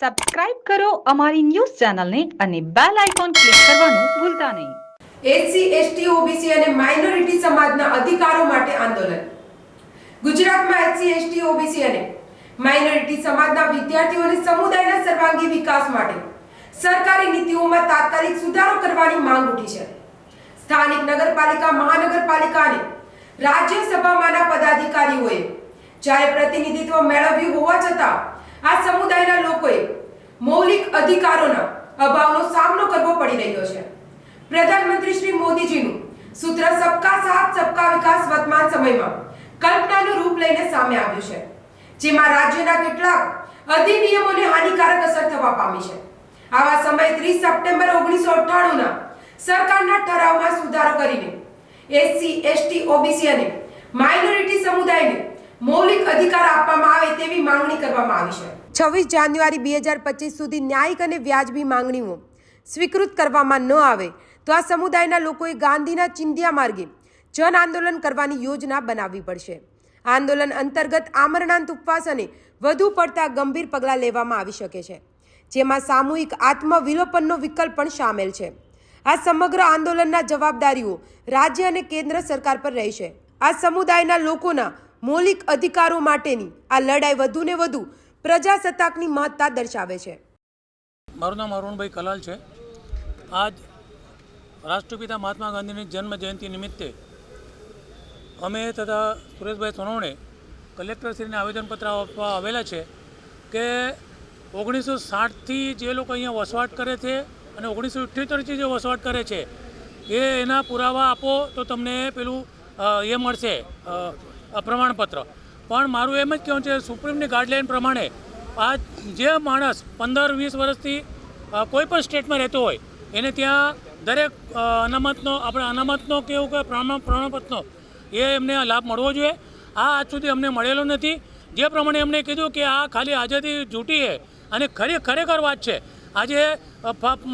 Subscribe કરો અમારી news ચેનલને અને બેલ આઇકોન ક્લિક કરવાનું ભૂલતા નહીં. એસસી, એસટી, ઓબીસી અને માઇનોરિટી સમાજના અધિકારો માટે આંદોલન. ગુજરાતમાં એસસી, એસટી, ઓબીસી અને માઇનોરિટી સમાજના વિદ્યાર્થીઓ સમુદાયના સર્વાંગી વિકાસ માટે સરકારી નીતિઓમાં તાત્કાલિક સુધારો કરવાની માંગ ઉઠી છે. સ્થાનિક નગરપાલિકા, મહાનગરપાલિકા અને રાજ્યસભામાંના પદાધિકારીઓએ જ્યારે પ્રતિનિધિત્વ મેળવ્યું હોવા છતાં આ સમુદાયના લોકોએ મૌલિક અધિકારોના અભાવનો સામનો કરવો પડી રહ્યો છે. પ્રધાનમંત્રી શ્રી મોદીજીનું સૂત્ર સબકા સાથ, સબકા વિકાસ વર્તમાન સમયમાં કલ્પનાનું રૂપ લઈને સામે આવ્યું છે, જેમાં રાજ્યના કેટલાક અધિનિયમોને હાનિકારક અસર થવા પામી છે. આવા સમયે 30 સપ્ટેમ્બર ઓગણીસો ના સરકારના ઠરાવમાં સુધારો કરીને એસસી, એસટી, ઓબીસી અને માઇનોરિટી સમુદાયને મૌલિક અધિકાર આપવામાં આવે તેવી માંગણી કરવામાં આવી છે. છવ્વીસ જાન્યુઆરી બે હજાર પચીસ સુધી ન્યાયિક અને વ્યાજબી માંગણીઓ સ્વીકૃત કરવામાં ન આવે તો આ સમુદાયના લોકોએ ગાંધીના ચિંધિયા માર્ગે જન આંદોલન કરવાની યોજના બનાવવી પડશે. આંદોલન અંતર્ગત આમરણાંત ઉપવાસ અને વધુ પડતા ગંભીર પગલાં લેવામાં આવી શકે છે, જેમાં સામૂહિક આત્મવિલોપનનો વિકલ્પ પણ સામેલ છે. આ સમગ્ર આંદોલનના જવાબદારીઓ રાજ્ય અને કેન્દ્ર સરકાર પર રહેશે. આ સમુદાયના લોકોના મૌલિક અધિકારો માટેની આ લડાઈ વધુને વધુ પ્રજાસત્તાકની મહત્તા દર્શાવે છે. મારું નામ અરુણભાઈ કલાલ છે. આજ રાષ્ટ્રપિતા મહાત્મા ગાંધીની જન્મ જયંતિ નિમિત્તે અમે તથા સુરેશભાઈ સોનવણે કલેક્ટરશ્રીને આવેદનપત્ર આપવા આવેલા છે કે ઓગણીસો સાઠથી જે લોકો અહીંયા વસવાટ કરે છે અને ઓગણીસો ઇઠ્યોતેરથી જે વસવાટ કરે છે, એ એના પુરાવા આપો તો તમને પેલું એ મળશે. પ્રમાણપત્ર. પણ મારું એમ જ કહેવું છે સુપ્રીમની ગાઈડલાઇન પ્રમાણે આ જે માણસ પંદર, વીસ વર્ષથી કોઈ પણ સ્ટેટમાં રહેતો હોય, એને ત્યાં દરેક અનામતનો, આપણે અનામતનો કે એવું કે પ્રમાણ, પ્રમાણપત્રનો, એ એમને લાભ મળવો જોઈએ. આ આજ સુધી અમને મળેલો નથી. જે પ્રમાણે એમણે કીધું કે આ ખાલી આઝાદી જૂટી છે અને ખરી, ખરેખર વાત છે. આજે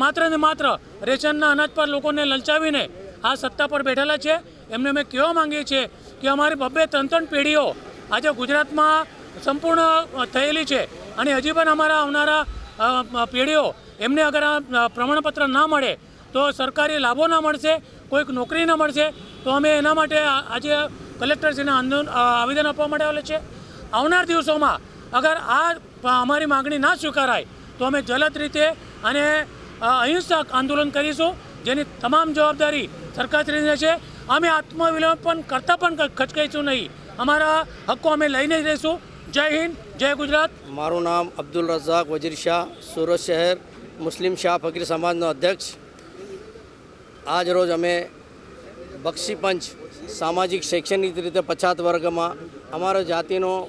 માત્ર ને માત્ર રેશનના અનાજ પર લોકોને લલચાવીને આ સત્તા પર બેઠેલા છે. એમને અમે કહેવા માંગીએ છીએ કે અમારી બબ્બે ત્રણ ત્રણ પેઢીઓ આજે ગુજરાતમાં સંપૂર્ણ થયેલી છે. અને હજી પણ અમારા આવનારા પેઢીઓ એમને અગર આ પ્રમાણપત્ર ના મળે, તો સરકારી લાભો ના મળશે, કોઈક નોકરી ના મળશે, તો અમે એના માટે આજે કલેક્ટરશ્રીને આંદોલન આવેદન આપવા માટે આવેલા છે. આવનાર દિવસોમાં અગર આ અમારી માગણી ના સ્વીકારાય, તો અમે જલદ રીતે અને અહિંસક આંદોલન કરીશું, જેની તમામ જવાબદારી સરકારશ્રીને છે. અમે આત્મવિલોપન કરતાં પણ ખચકાઈશું નહીં. અમારા હક્કો અમે લઈને જ રહીશું. જય હિન્દ, જય ગુજરાત. મારું નામ અબ્દુલ રઝાક વજીર શાહ, સુરત શહેર, મુસ્લિમ શાહ ફકીર સમાજનો અધ્યક્ષ. આજ રોજ અમે બક્ષીપંચ સામાજિક શૈક્ષણિક રીતે પછાત વર્ગમાં અમારો જાતિનો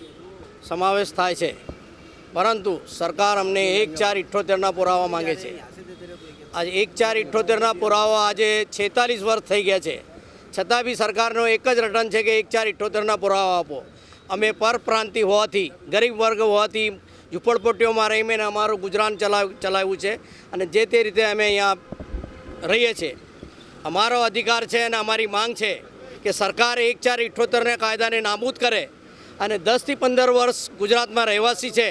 સમાવેશ થાય છે. પરંતુ સરકાર અમને એક ચાર ઇઠ્ઠોતેરના પુરાવા માંગે છે. આજે એક ચાર ઇઠ્ઠોતેરના પુરાવા આજે છેતાલીસ વર્ષ થઈ ગયા છે. છતાં બી સરકારનો એક જ રટન છે કે એક ચાર ઇઠ્ઠોતેરના પુરાવા આપો. અમે પરપ્રાંતિ હોવાથી, ગરીબ વર્ગ હોવાથી ઝૂંપડપટ્ટીઓમાં રહીને અમારું ગુજરાન ચલાવ, ચલાવ્યું છે અને જે તે રીતે અમે અહીંયા રહીએ છીએ. અમારો અધિકાર છે અને અમારી માંગ છે કે સરકાર એક ચાર ઇઠ્ઠોતેરને કાયદાને નાબૂદ કરે અને દસથી પંદર વર્ષ ગુજરાતમાં રહેવાસી છે,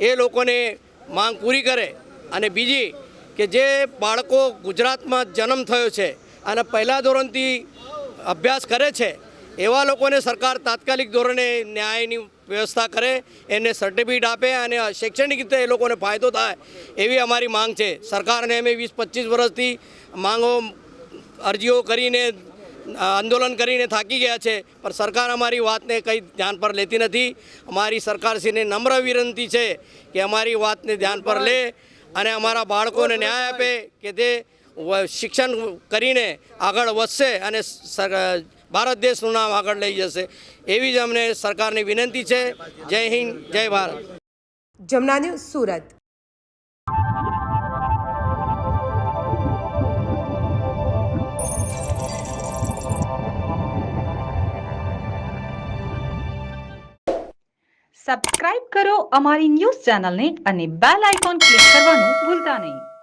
એ લોકોને માંગ પૂરી કરે. અને બીજી કે જે બાળકો ગુજરાતમાં જન્મ થયો છે અને પહેલા ધોરણથી અભ્યાસ કરે છે, એવા લોકોને સરકાર તાત્કાલિક ધોરણે ન્યાયની વ્યવસ્થા કરે, એને સર્ટિફિકેટ આપે અને શૈક્ષણિક રીતે એ લોકોને ફાયદો થાય એવી અમારી માંગ છે. સરકારને અમે વીસ પચીસ વર્ષથી માંગો, અરજીઓ કરીને, આંદોલન કરીને થાકી ગયા છે, પણ સરકાર અમારી વાતને કંઈ ધ્યાન પર લેતી નથી. અમારી સરકારશ્રીને નમ્ર વિનંતી છે કે અમારી વાતને ધ્યાન પર લે અને અમારા બાળકોને ન્યાય આપે કે તે શિક્ષણ કરીને આગળ વધશે અને ભારત દેશનું નામ આગળ લઈ જશે. એવી જ અમને સરકારની વિનંતી છે. જય હિન્દ જય ભારત. જમના ન્યૂઝ સુરત. સબસ્ક્રાઇબ કરો અમારી ન્યૂઝ ચેનલને અને બેલ આઇકોન ક્લિક કરવાનું ભૂલતા નહીં.